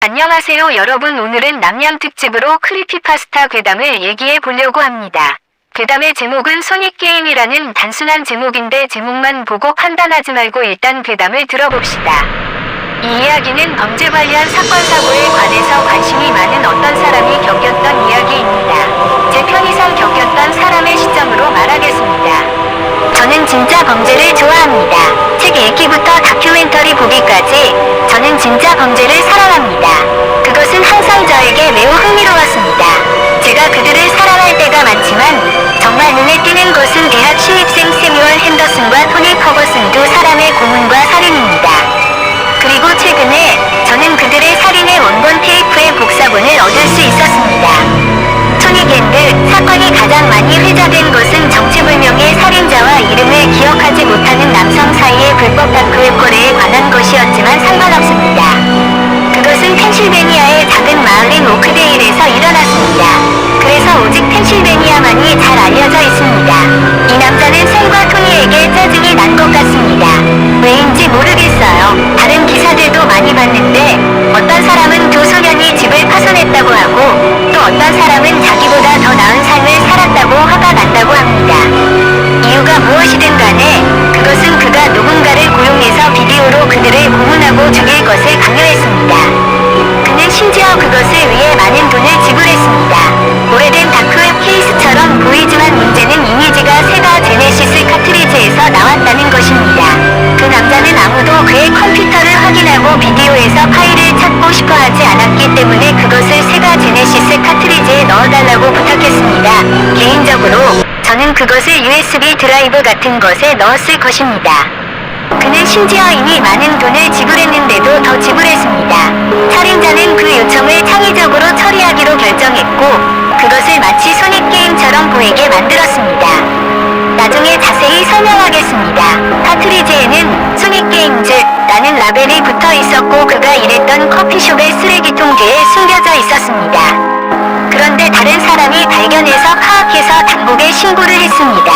안녕하세요 여러분 오늘은 남양 특집으로 크리피파스타 괴담을 얘기해 보려고 합니다. 괴담의 제목은 소닉게임이라는 단순한 제목인데 제목만 보고 판단하지 말고 일단 괴담을 들어봅시다. 이 이야기는 범죄 관련 사건 사고에 관해서 관심이 많은 어떤 사람이 겪었던 이야기입니다. 제 편의상 겪었던 사람의 시점으로 말하겠습니다. 저는 진짜 범죄를 좋아합니다. 책 읽기부터 다큐멘터리 보기까지 저는 진짜 범죄를 사랑합니다. 매우 흥미로웠습니다. 제가 그들을 사랑할 때가 많지만 정말 눈에 띄는 것은 대학 신입생 세뮤얼 핸더슨과 토니 퍼거슨 두 사람의 고문과 살인입니다. 그리고 최근에 저는 그들의 살인의 원본 테이프의 복사본을 얻을 수 있었습니다. 토니 겐드 사건이 가장 많이 회자된 것은 정체불명의 살인자와 이름을 기억하지 못하는 남성 사이의 불법 다크웹 거래에 관한 것이었지만 상관없습니다. 그것은 펜실베니아의 작은 마을인 오크 데일에서 일어났습니다. 그래서 오직 펜실베니아만이 잘 알려져 있습니다. 이 남자는 샘과 토니에게 짜증이 난 것 같습니다. 왜인지 모르겠어요. 다른 기사들도 많이 봤는데 어떤 사람은 두 소년이 집을 파손했다고 하고 또 어떤 사람은 자기보다 더 나은 삶을 살았다고 화가 난다고 합니다. 이유가 무엇이든 간에 그것은 그가 누군가를 고용해서 비디오로 그들을 고문하고 죽일 것을 강요했습니다. 지불했습니다. 오래된 다크웹 케이스처럼 보이지만 문제는 이미지가 세가 제네시스 카트리지에서 나왔다는 것입니다. 그 남자는 아무도 그의 컴퓨터를 확인하고 비디오에서 파일을 찾고 싶어 하지 않았기 때문에 그것을 세가 제네시스 카트리지에 넣어달라고 부탁했습니다. 개인적으로 저는 그것을 USB 드라이브 같은 것에 넣었을 것입니다. 그는 심지어 이미 많은 돈을 지불했는데도 더 지불했습니다. 결정했고 그것을 마치 소닉게임처럼 보이게 만들었습니다. 나중에 자세히 설명하겠습니다. 카트리지에는 소닉게임즈 라는 라벨이 붙어 있었고 그가 일했던 커피숍의 쓰레기통 뒤에 숨겨져 있었습니다. 그런데 다른 사람이 발견해서 파악해서 당국에 신고를 했습니다.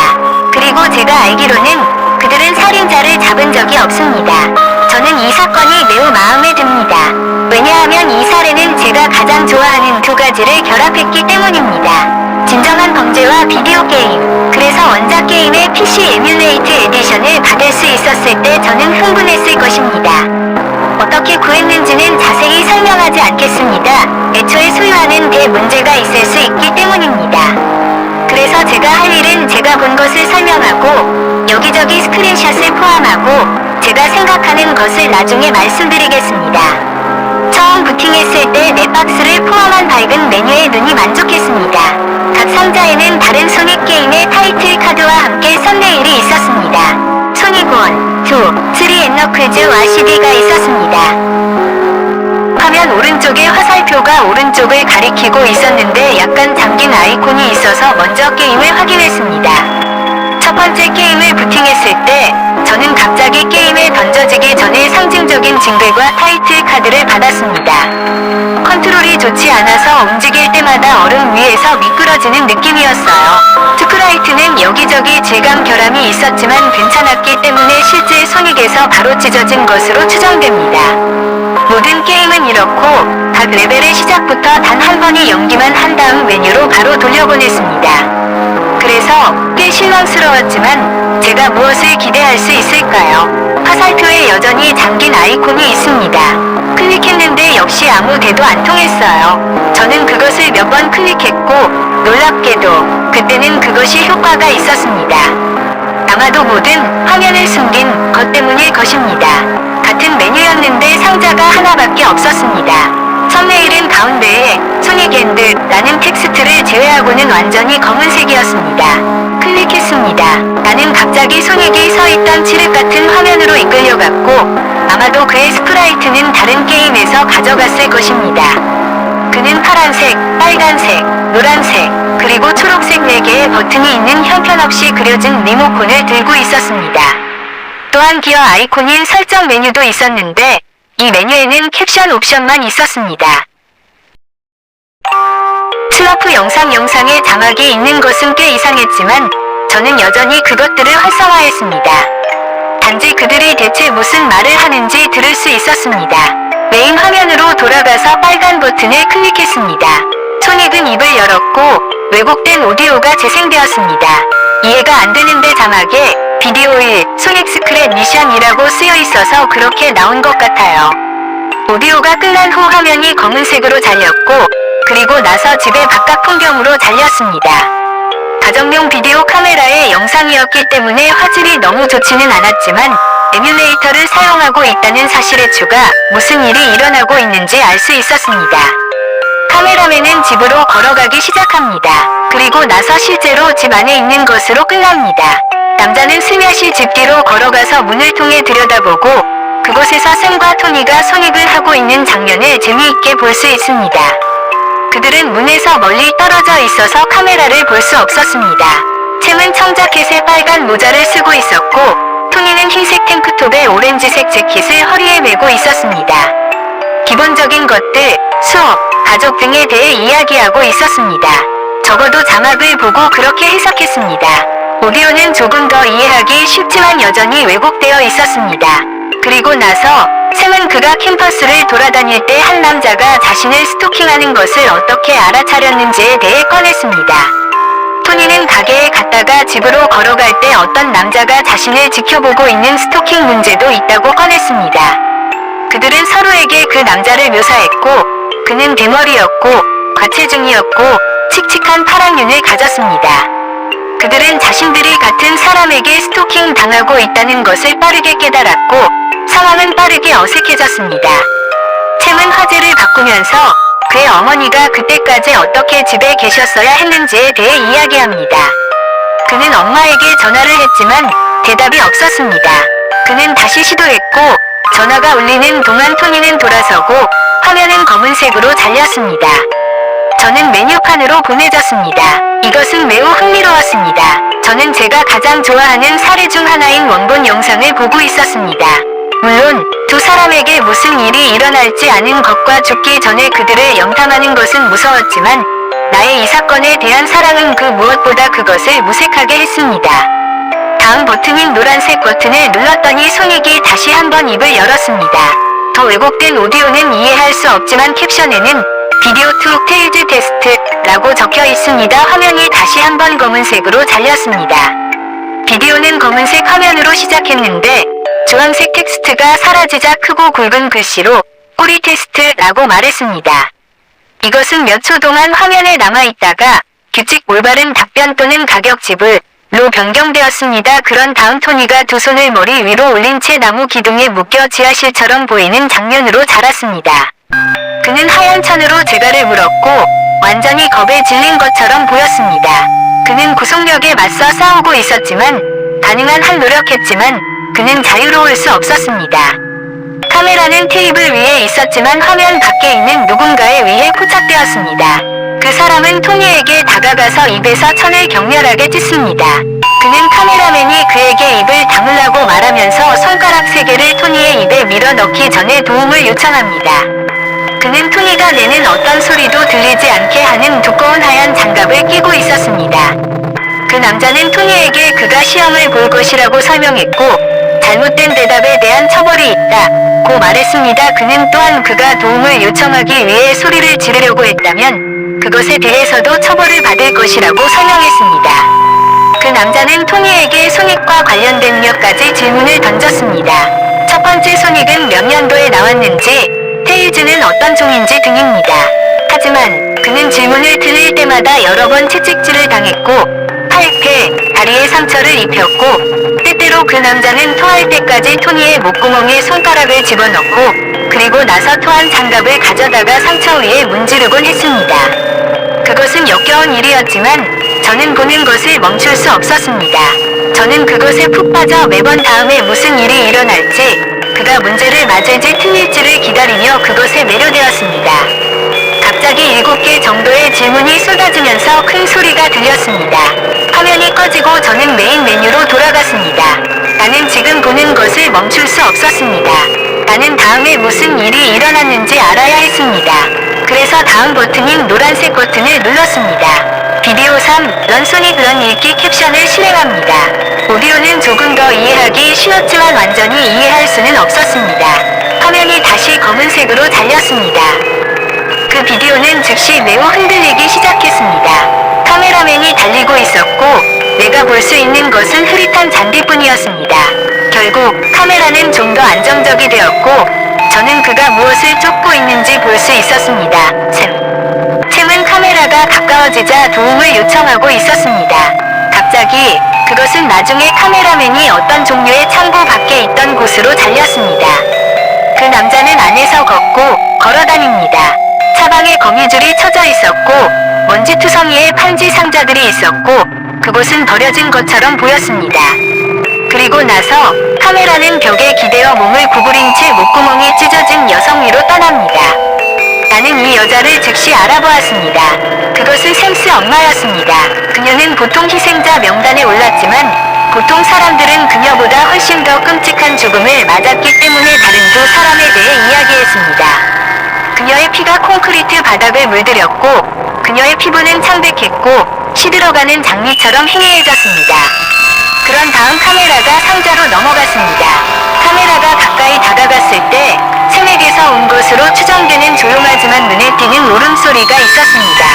그리고 제가 알기로는 그들은 살인자를 잡은 적이 없습니다. 저는 이 사건이 매우 마음에 듭니다. 두 가지를 결합했기 때문입니다. 진정한 범죄와 비디오 게임. 그래서 원작 게임의 PC 에뮬레이트 에디션을 받을 수 있었을 때 저는 흥분했을 것입니다. 어떻게 구했는지는 자세히 설명하지 않겠습니다. 애초에 소유하는 데 문제가 있을 수 있기 때문입니다. 그래서 제가 할 일은 제가 본 것을 설명하고 여기저기 스크린샷을 포함하고 제가 생각하는 것을 나중에 말씀드리겠습니다. 부팅했을 때네 박스를 포함한 밝은 메뉴에 눈이 만족했습니다. 각 상자에는 다른 소닉 게임의 타이틀 카드와 함께 썸네일이 있었습니다. 소닉 1, 2, 3 엔너클즈와 CD가 있었습니다. 화면 오른쪽에 화살표가 오른쪽을 가리키고 있었는데 약간 잠긴 아이콘이 있어서 먼저 게임을 확인했습니다. 첫 번째 게임을 부팅했을 때 저는 갑자기 게임에 던져지기 전에 상징적인 징글과 타이틀 카드를 받았습니다. 컨트롤이 좋지 않아서 움직일 때마다 얼음 위에서 미끄러지는 느낌이었어요. 투크라이트는 여기저기 질감 결함이 있었지만 괜찮았기 때문에 실제 소닉에서 바로 찢어진 것으로 추정됩니다. 모든 게임은 이렇고 각 레벨의 시작부터 단 한 번이 연기만 한 다음 메뉴로 바로 돌려보냈습니다. 그래서 꽤 실망스러웠지만 제가 무엇을 기대할 수 있을까요? 화살표에 여전히 잠긴 아이콘이 있습니다. 클릭했는데 역시 아무 데도 안 통했어요. 저는 그것을 몇 번 클릭했고 놀랍게도 그때는 그것이 효과가 있었습니다. 아마도 모든 화면을 숨긴 것 때문일 것입니다. 같은 메뉴였는데 상자가 하나밖에 없었습니다. 썸네일은 가운데에 소닉앤드라는 텍스트를 제외하고는 완전히 검은색이었습니다. 클릭했습니다. 나는 갑자기 소닉이 서 있던 칠흑 같은 화면으로 이끌려갔고 아마도 그의 스프라이트는 다른 게임에서 가져갔을 것입니다. 그는 파란색, 빨간색, 노란색, 그리고 초록색 4개의 버튼이 있는 형편없이 그려진 리모콘을 들고 있었습니다. 또한 기어 아이콘인 설정 메뉴도 있었는데 이 메뉴에는 캡션 옵션만 있었습니다. 슬러프 영상 영상에 자막이 있는 것은 꽤 이상했지만 저는 여전히 그것들을 활성화했습니다. 단지 그들이 대체 무슨 말을 하는지 들을 수 있었습니다. 메인 화면으로 돌아가서 빨간 버튼을 클릭했습니다. 소닉은 입을 열었고 왜곡된 오디오가 재생되었습니다. 이해가 안 되는데 자막에 비디오 1 소닉 스크랩 미션이라고 쓰여 있어서 그렇게 나온 것 같아요. 오디오가 끝난 후 화면이 검은색으로 잘렸고 그리고 나서 집의 바깥 풍경으로 잘렸습니다. 가정용 비디오 카메라의 영상이었기 때문에 화질이 너무 좋지는 않았지만 에뮬레이터를 사용하고 있다는 사실에 추가 무슨 일이 일어나고 있는지 알 수 있었습니다. 카메라맨은 집으로 걸어가기 시작합니다. 그리고 나서 실제로 집 안에 있는 것으로 끝납니다. 남자는 스며시 집 뒤로 걸어가서 문을 통해 들여다보고 그곳에서 샘과 토니가 손익을 하고 있는 장면을 재미있게 볼 수 있습니다. 그들은 문에서 멀리 떨어져 있어서 카메라를 볼 수 없었습니다. 챔은 청자켓에 빨간 모자를 쓰고 있었고, 토니는 흰색 탱크톱에 오렌지색 재킷을 허리에 메고 있었습니다. 기본적인 것들, 수업, 가족 등에 대해 이야기하고 있었습니다. 적어도 자막을 보고 그렇게 해석했습니다. 오디오는 조금 더 이해하기 쉽지만 여전히 왜곡되어 있었습니다. 그리고 나서 샘은 그가 캠퍼스를 돌아다닐 때 한 남자가 자신을 스토킹하는 것을 어떻게 알아차렸는지에 대해 꺼냈습니다. 토니는 가게에 갔다가 집으로 걸어갈 때 어떤 남자가 자신을 지켜보고 있는 스토킹 문제도 있다고 꺼냈습니다. 서로에게 그 남자를 묘사했고, 그는 대머리였고, 과체중이었고, 칙칙한 파란 눈을 가졌습니다. 그들은 자신들이 같은 사람에게 스토킹 당하고 있다는 것을 빠르게 깨달았고, 상황은 빠르게 어색해졌습니다. 챔은 화제를 바꾸면서 그의 어머니가 그때까지 어떻게 집에 계셨어야 했는지에 대해 이야기합니다. 그는 엄마에게 전화를 했지만 대답이 없었습니다. 그는 다시 시도했고 전화가 울리는 동안 토니는 돌아서고 화면은 검은색으로 잘렸습니다. 저는 메뉴판으로 보내졌습니다. 이것은 매우 흥미로웠습니다. 저는 제가 가장 좋아하는 사례 중 하나인 원본 영상을 보고 있었습니다. 물론 두 사람에게 무슨 일이 일어날지 아는 것과 죽기 전에 그들을 영탐하는 것은 무서웠지만 나의 이 사건에 대한 사랑은 그 무엇보다 그것을 무색하게 했습니다. 다음 버튼 인 노란색 버튼을 눌렀더니 소닉이 다시 한번 입을 열었습니다. 더 왜곡된 오디오는 이해할 수 없지만 캡션에는 비디오 투 테일즈 테스트라고 적혀 있습니다. 화면이 다시 한번 검은색으로 잘렸습니다. 비디오는 검은색 화면으로 시작했는데 주황색 텍스트가 사라지자 크고 굵은 글씨로 꼬리 테스트라고 말했습니다. 이것은 몇 초 동안 화면에 남아있다가 규칙 올바른 답변 또는 가격 지불 로 변경되었습니다. 그런 다음 토니가 두 손을 머리 위로 올린 채 나무 기둥에 묶여 지하실처럼 보이는 장면으로 자랐습니다. 그는 하얀 천으로 재갈을 물었고 완전히 겁에 질린 것처럼 보였습니다. 그는 구속력에 맞서 싸우고 있었지만 가능한 한 노력했지만 그는 자유로울 수 없었습니다. 카메라는 테이블 위에 있었지만 화면 밖에 있는 누군가에 의해 포착되었습니다. 그 사람은 토니에게 다가가서 입에서 천을 격렬하게 찢습니다. 그는 카메라맨이 그에게 입을 다물라고 말하면서 손가락 세 개를 토니의 입에 밀어 넣기 전에 도움을 요청합니다. 그는 토니가 내는 어떤 소리도 들리지 않게 하는 두꺼운 하얀 장갑을 끼고 있었습니다. 그 남자는 토니에게 그가 시험을 볼 것이라고 설명했고 잘못된 대답에 대한 처벌이 있다. 고 말했습니다. 그는 또한 그가 도움을 요청하기 위해 소리를 지르려고 했다면 그것에 대해서도 처벌을 받을 것이라고 설명했습니다. 그 남자는 토니에게 소닉과 관련된 몇 가지 질문을 던졌습니다. 첫 번째 소닉은 몇 년도에 나왔는지, 테일즈는 어떤 종인지 등입니다. 하지만 그는 질문을 들을 때마다 여러 번 채찍질을 당했고, 팔패, 다리에 상처를 입혔고, 때때로 그 남자는 토할 때까지 토니의 목구멍에 손가락을 집어넣고, 그리고 나서 토한 장갑을 가져다가 상처 위에 문지르곤 했습니다. 그것은 역겨운 일이었지만 저는 보는 것을 멈출 수 없었습니다. 저는 그것에 푹 빠져 매번 다음에 무슨 일이 일어날지 그가 문제를 맞을지 틀릴지를 기다리며 그것에 매료되었습니다. 갑자기 일곱 개 정도의 질문이 쏟아지면서 큰 소리가 들렸습니다. 화면이 꺼지고 저는 메인 메뉴로 돌아갔습니다. 나는 지금 보는 것을 멈출 수 없었습니다. 나는 다음에 무슨 일이 일어났는지 알아야 했습니다. 그래서 다음 버튼인 노란색 버튼을 눌렀습니다. 비디오 3, 런 소닉 런 읽기 캡션을 실행합니다. 오디오는 조금 더 이해하기 쉬웠지만 완전히 이해할 수는 없었습니다. 화면이 다시 검은색으로 달렸습니다. 그 비디오는 즉시 매우 흔들리기 시작했습니다. 카메라맨이 달리고 있었고, 내가 볼 수 있는 것은 흐릿한 잔디뿐이었습니다. 결국, 카메라는 좀 더 안정적이 되었고, 저는 그가 무엇을 쫓고 있는지 볼 수 있었습니다. 샘. 샘은 카메라가 가까워지자 도움을 요청하고 있었습니다. 갑자기, 그것은 나중에 카메라맨이 어떤 종류의 창고 밖에 있던 곳으로 달렸습니다. 그 남자는 안에서 걷고 걸어 다닙니다. 차방에 거미줄이 쳐져 있었고 먼지투성이에 판지 상자들이 있었고 그곳은 버려진 것처럼 보였습니다. 그리고 나서 카메라는 벽에 기대어 몸을 구부린 채 목구멍이 찢어진 여성 위로 떠납니다. 나는 이 여자를 즉시 알아보았습니다. 그것은 샘스 엄마였습니다. 그녀는 보통 희생자 명단에 올랐지만 보통 사람들은 그녀보다 훨씬 더 끔찍한 죽음을 맞았기 때문에 다른 두 사람에 대해 이야기했습니다. 그녀의 피가 콘크리트 바닥을 물들였고 그녀의 피부는 창백했고 시들어가는 장미처럼 희미해졌습니다. 그런 다음 카메라가 상자로 넘어갔습니다. 카메라가 가까이 다가갔을 때 샘에게서 온 것으로 추정되는 조용하지만 눈에 띄는 울음소리가 있었습니다.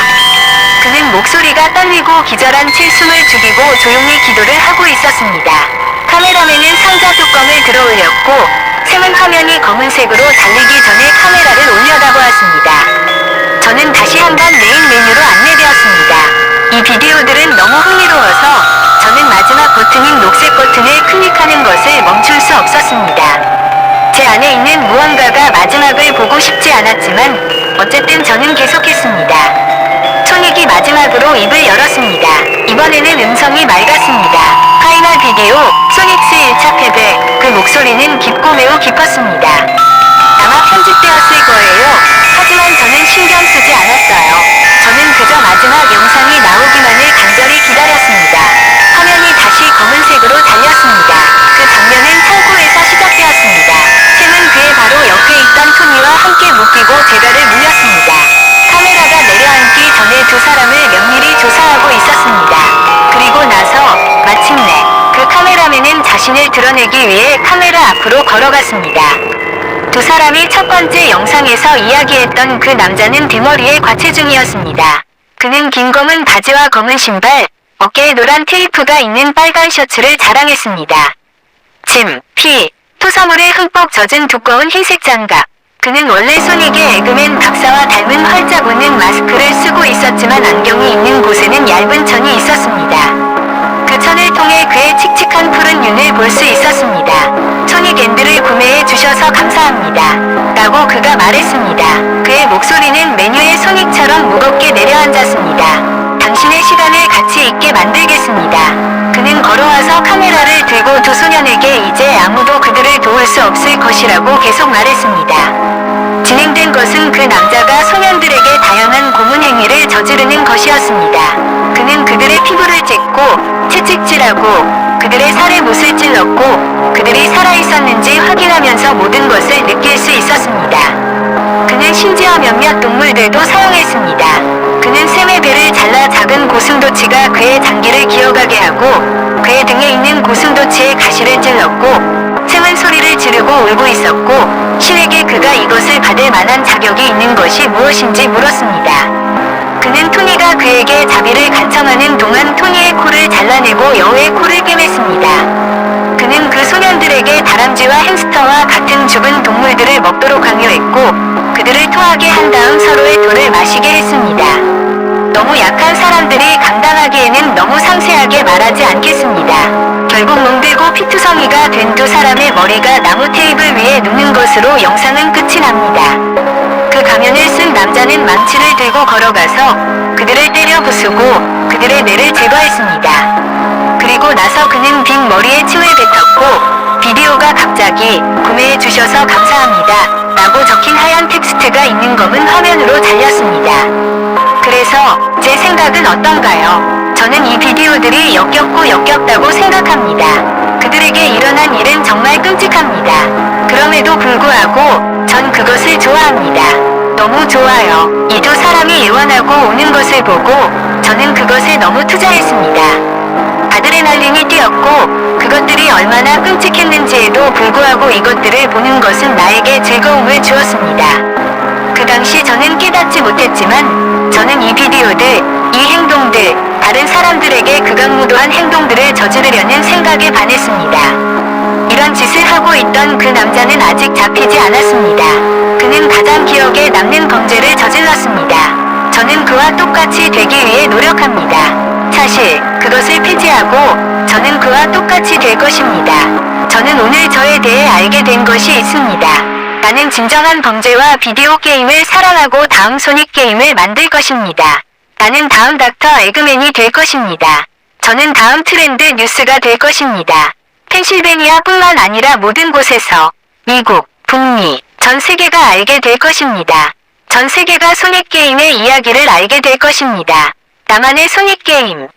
그는 목소리가 떨리고 기절한 채 숨을 죽이고 조용히 기도를 하고 있었습니다. 카메라맨은 상자 뚜껑을 들어 올렸고 샘은 화면이 검은색으로 달리기 전에 카메라를 올려다보았습니다. 저는 다시 한번 메인 메뉴로 안내되었습니다. 이 비디오들은 너무 흥미로워서 저는 마지막 버튼인 녹색 버튼을 클릭하는 것을 멈출 수 없었습니다. 제 안에 있는 무언가가 마지막을 보고 싶지 않았지만 어쨌든 저는 계속했습니다. 소닉이 마지막으로 입을 열었습니다. 이번에는 음성이 맑았습니다. 파이널 비디오, 소닉스 1차 패배, 그 목소리는 깊고 매우 깊었습니다. 아마 편집되었을 거예요. 하지만 저는 신경 쓰지 않았어요. 저는 그저 마지막 영상이 나오기만을 간절히 기다렸습니다. 화면이 다시 검은색으로 달렸습니다. 그 장면은 창고에서 시작되었습니다. 샘은 그의 바로 옆에 있던 토니와 함께 묶이고 대가를 물렸습니다. 카메라가 내려앉기 전에 두 사람을 면밀히 조사하고 있었습니다. 그리고 나서 마침내 그 카메라맨은 자신을 드러내기 위해 카메라 앞으로 걸어갔습니다. 두 사람이 첫 번째 영상에서 이야기했던 그 남자는 대머리에 과체중이었습니다. 그는 긴 검은 바지와 검은 신발, 어깨에 노란 테이프가 있는 빨간 셔츠를 자랑했습니다. 침, 피, 토사물에 흠뻑 젖은 두꺼운 흰색 장갑. 그는 원래 소닉의 에그맨 박사와 닮은 활짝 웃는 마스크를 쓰고 있었지만 안경이 있는 곳에는 얇은 천이 있었습니다. 그 천을 통해 그의 칙 그가 말했습니다. 그의 목소리는 메뉴의 소닉처럼 무겁게 내려앉았습니다. 당신의 시간을 가치 있게 만들겠습니다. 그는 걸어와서 카메라를 들고 두 소년에게 이제 아무도 그들을 도울 수 없을 것이라고 계속 말했습니다. 진행된 것은 그 남자가 소년들에게 다양한 고문 행위를 저지르는 것이었습니다. 그는 그들의 피부를 찢고 채찍질하고 그들의 살에 못을 찔렀고 그들이 살아있었는지 확인하면서 모든 것을 느낄 수 있었습니다. 그는 심지어 몇몇 동물들도 사용했습니다. 그는 샘의 배를 잘라 작은 고슴도치가 그의 장기를 기어가게 하고 그의 등에 있는 고슴도치의 가시를 찔렀고 샘은 소리를 지르고 울고 있었고 신에게 그가 이것을 받을 만한 자격이 있는 것이 무엇인지 물었습니다. 그는 토니가 그에게 자비를 간청하는 동안 토니의 코를 잘라내고 여우의 코를 꿰맸습니다. 그는 그 소년들에게 다람쥐와 햄스터와 같은 죽은 동물들을 먹도록 강요했고 그들을 토하게 한 다음 서로의 토를 마시게 했습니다. 너무 약한 사람들이 감당하기에는 너무 상세하게 말하지 않겠습니다. 결국 멍들고 피투성이가 된 두 사람의 머리가 나무 테이블 위에 눕는 것으로 영상은 끝이 납니다. 그 가면을 쓴 남자는 망치를 들고 걸어가서 그들을 때려 부수고 그들의 뇌를 제거했습니다. 그리고 나서 그는 빈 머리에 침을 뱉었고 비디오가 갑자기 구매해 주셔서 감사합니다. 라고 적힌 하얀 텍스트가 있는 검은 화면으로 달렸습니다. 그래서 제 생각은 어떤가요? 저는 이 비디오들이 역겹고 역겹다고 생각합니다. 그들에게 일어난 일은 정말 끔찍합니다. 그럼에도 불구하고 전 그것을 좋아합니다. 너무 좋아요. 이두 사람이 애원하고 우는 것을 보고 저는 그것에 너무 투자했습니다. 아드레날린이 뛰었고 그것들이 얼마나 끔찍했는지에도 불구하고 이것들을 보는 것은 나에게 즐거움을 주었습니다. 그 당시 저는 깨닫지 못했지만 저는 이 비디오들, 이 행동들, 다른 사람들에게 극악무도한 행동들을 저지르려는 생각에 반했습니다. 이런 짓을 하고 있던 그 남자는 아직 잡히지 않았습니다. 그는 가장 기억에 남는 범죄를 저질렀습니다. 저는 그와 똑같이 되기 위해 노력합니다. 사실 그것을 폐지하고 저는 그와 똑같이 될 것입니다. 저는 오늘 저에 대해 알게 된 것이 있습니다. 나는 진정한 범죄와 비디오 게임을 사랑하고 다음 소닉 게임을 만들 것입니다. 나는 다음 닥터 에그맨이 될 것입니다. 저는 다음 트렌드 뉴스가 될 것입니다. 펜실베니아뿐만 아니라 모든 곳에서 미국, 북미, 전 세계가 알게 될 것입니다. 전 세계가 소닉 게임의 이야기를 알게 될 것입니다. 나만의 소닉 게임.